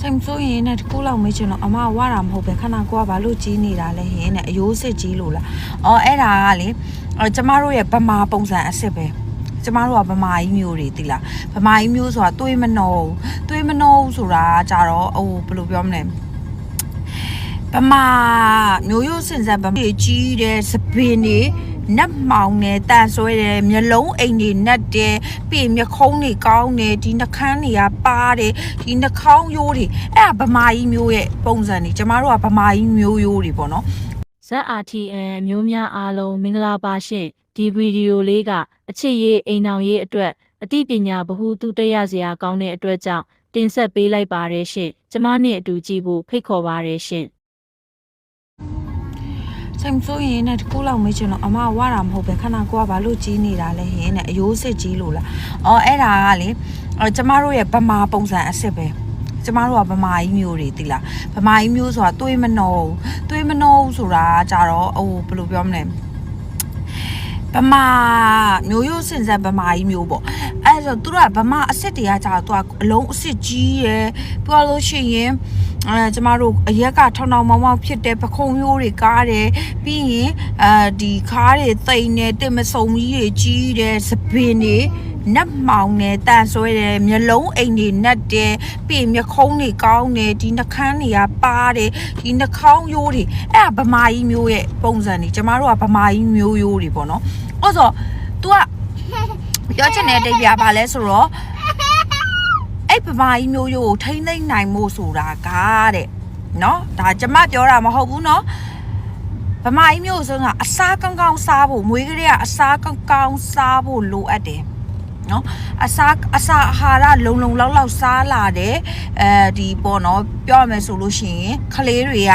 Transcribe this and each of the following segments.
စိတ်မဆိုးရင်နဲ့တကူလောက်မေးချင်တော့အမဝါတာမဟုတ်ပဲခဏကွာဘာလို့ကြီးနေတာလဲဟင်းနဲ့အယိုးစစ်ကြီးလို့လားအော်အဲ့ဒါကလေအော်ကျမတို့ရဲ့ဗမာပုံစံအစ်စ်ပဲကျမတို့ကဗမာကြီးမျိုးတွေတိလားဗမာကြီးမျိုးဆိုတာတွေးမနှောဘူးတွေးမနှောဘူးဆိုတာကြတော့ဟိုဘယ်လိုပြောမလဲဗမာမျိုးရိုးစင်ဆက်ဗမာကြီးတဲ့စပင်းတွေ နတ်မောင်နဲ့တန်ဆွဲတယ်မျက်လုံးအိမ်တွေနတ်တယ်ပြီးရင်မျက်ခုံးတွေကောင်းတယ်ဒီနှကန်းတွေကပါတယ်ဒီနှာခေါင်းရိုးတွေအဲ့ဒါဗမာကြီးမျိုးရဲ့ပုံစံတွေကျမတို့ကဗမာကြီးမျိုးရိုးတွေပေါ့နော် ZRTN အမျိုးများအားလုံးမင်္ဂလာပါရှင်ဒီဗီဒီယိုလေးကအချစ်ရေးအိမ်အောင်ရေးအတွက်အသိပညာဗဟုသုတရစရာကောင်းတဲ့အတွက်ကြောင့်တင်ဆက်ပေးလိုက်ပါရရှင်ကျမနဲ့အတူကြည့်ဖို့ဖိတ်ခေါ်ပါရရှင် စိတ်မဆိုးရင်နဲ့တကူလောက်မေးချင်တော့အမဝါတာမဟုတ်ပဲခဏကွာဘာလို့ကြီးနေတာလဲဟင်းနဲ့အယိုးစစ်ကြီးလို့လားအော်အဲ့ဒါကလေအော်ကျမတို့ရဲ့ဗမာပုံစံအစ်စ်ပဲကျမတို့ကဗမာကြီးမျိုးတွေတိလားဗမာကြီးမျိုးဆိုတာတွေးမနှောဘူးတွေးမနှောဘူးဆိုတာကြတော့ဟိုဘယ်လိုပြောမလဲ ဗမာမျိုးရိုးစင်ဆက်ဗမာကြီးမျိုးပေါ့အဲ့ဒါဆိုသူတို့ကဗမာအစ်စ်တွေကကြတော့သူကအလုံးအစ်စ်ကြီးရယ်ပြောလို့ရှိရင်အဲကျမတို့အရက်ကထောင်ထောင်မောင်မောင်ဖြစ်တဲ့ပခုံးရိုးတွေကားတယ်ပြီးရင်အဲဒီခါးတွေတိမ်နေတင်မစုံကြီးတွေကြီးတယ်စပင်းတွေ နတ်မောင်နဲ့တန်ဆွဲတယ်မျက်လုံးအိမ်တွေနတ်တယ်ပြီးရင်မျက်ခုံးတွေကောင်းတယ်ဒီနှကန်းတွေကပါတယ်ဒီနှာခေါင်းရိုးတွေအဲ့ဒါဗမာကြီးမျိုးရဲ့ပုံစံတွေကျမတို့ကဗမာကြီးမျိုးရိုးတွေပေါ့နော်အဲ့ဆို तू ကပြောချင်တဲ့အတိတ်ပြပါလဲဆိုတော့အဲ့ဗမာကြီးမျိုးရိုးကိုထိမ့်သိမ့်နိုင်မို့ဆိုတာကတဲ့နော်ဒါကျမပြောတာမဟုတ်ဘူးနော်ဗမာကြီးမျိုးဆိုကအစားကောင်းကောင်းစားဖို့မွေးကလေးကအစားကောင်းကောင်းစားဖို့လိုအပ်တယ် နော်အစားအစာအာဟာရလုံလုံလောက်လောက်စားလာတယ်အဲဒီပေါ့နော်ပြောရမယ်ဆိုလို့ရှိရင်ကလေးတွေက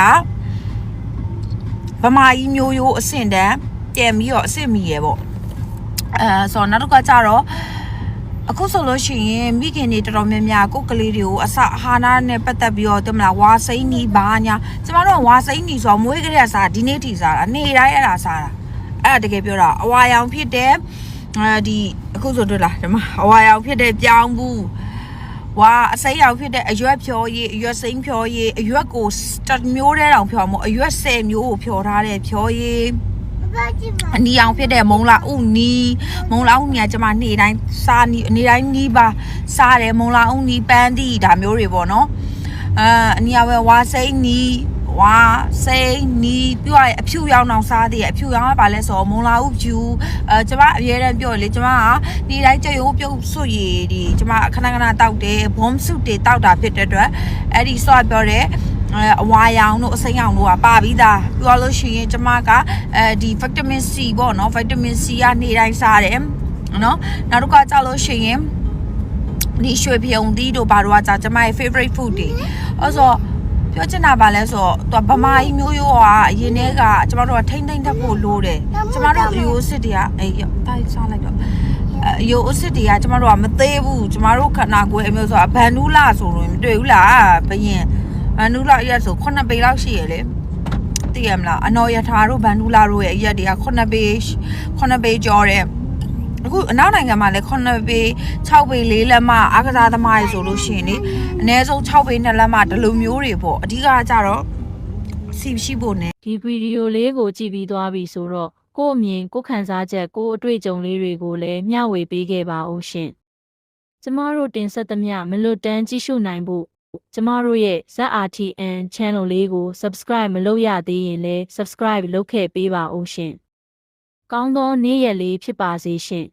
ဗမာကြီးမျိုးရိုးအဆင့်တန်းပြန်ပြီးတော့အဆင့်မီရပေါ့အဲဆိုတော့နောက်တစ်ခါကျတော့အခုဆိုလို့ရှိရင်မိခင်တွေတော်တော်များများကိုယ့်ကလေးတွေကိုအစအာဟာရနဲ့ပတ်သက်ပြီးတော့တင်မလားဝါစိမ့်နီဘာညာကျမတို့ကဝါစိမ့်နီဆိုတော့မွေးကလေးကစားဒီနေ့ထိစားတာနေ့တိုင်းအဲ့ဒါစားတာအဲ့ဒါတကယ်ပြောတာအဝါရောင်ဖြစ်တဲ့အဲဒီ အခုဆိုတွေ့လားဒီမှာအဝါရောင်ဖြစ်တဲ့ပြောင်းဘူးဝါအစိမ်းရောင်ဖြစ်တဲ့အရွက်ဖြော်ရည်အရွက်စိမ်းဖြော်ရည်အရွက်ကိုတစ်မျိုးတည်းတောင်ဖြော်မို့အရွက်10မျိုးကိုဖြော်ထားတဲ့ဖြော်ရည်အနီအောင်ဖြစ်တဲ့မုံလာဥနီမုံလာဥနီကကျမနေ့တိုင်းစားနီနေ့တိုင်းနီးပါစားတယ်မုံလာဥနီပန်းတီဒါမျိုးတွေပေါ့နော်အာအနီကပဲဝါစိမ့်နီ ဝါစိမ့်နီပြောရရင်အဖြူရောင်အောင်စားသေးတယ်အဖြူရောင်ကဘာလဲဆိုတော့မုံလာဥဖြူအဲကျမအများတန်းပြောလေကျမကနေ့တိုင်းကြရုပ်ပြုတ်ဆွရည်ဒီကျမခဏခဏတောက်တယ်ဘုံစုတွေတောက်တာဖြစ်တဲ့အတွက်အဲ့ဒီဆော့ပြောတယ်အဲအဝါရောင်တို့အစိမ်းရောင်တို့ကပါပြီးသားပြောလို့ရှိရင်ကျမကအဲဒီ vitamin C ပေါ့နော် vitamin C ကနေတိုင်းစားတယ်နော်နောက်တစ်ခါကြောက်လို့ရှိရင်ဒီရွှေပြုံသီးတို့ဘာတို့ကကြာကျမရဲ့ favorite food တွေအဲဆို ပြောချင်တာပါလဲဆိုတော့သူကဗမာကြီးမျိုးရိုးကအရင်တည်းကကျမတို့ကထိမ့်ထိမ့်တတ်ဖို့လိုတယ်ကျမတို့ရိုးစစ်တွေကအေးရောက်တိုက်စားလိုက်တော့အယိုးအစ်စ်တွေကကျမတို့ကမသေးဘူးကျမတို့ခန္ဓာကိုယ်အမျိုးဆိုတာဘန်နူလာဆိုလို့မတွေ့ဘူးလားဘယင်ဘန်နူလာရက်ဆို9ပေလောက်ရှိရလေသိရမလားအနော်ရထားတို့ဘန်နူလာတို့ရဲ့အရက်တွေက9ပေ9ပေကျော်တယ် အခုအနောက်နိုင်ငံမှာလည်း9ပေ6ပေ4လက်မအားကစားသမားတွေဆိုလို့ရှိရင်လေအနည်းဆုံး6ပေ2လက်မဒီလိုမျိုးတွေပေါ့အဓိကကကြတော့စီရှိဖို့ ਨੇ ဒီဗီဒီယိုလေးကိုကြည့်ပြီးသွားပြီဆိုတော့ကိုယ့်အမြင်ကိုယ့်ခံစားချက်ကိုယ့်အတွေ့အကြုံလေးတွေကိုလည်းမျှဝေပေးခဲ့ပါဦးရှင်ကျမတို့တင်ဆက်သမျှမလွတ်တမ်းကြည့်ရှုနိုင်ဖို့ကျမတို့ရဲ့ ZRTN channel လေးကို subscribe မလုပ်ရသေးရင်လည်း subscribe လုပ်ခဲ့ပေးပါဦးရှင်ကောင်းသောနေ့ရက်လေးဖြစ်ပါစေရှင်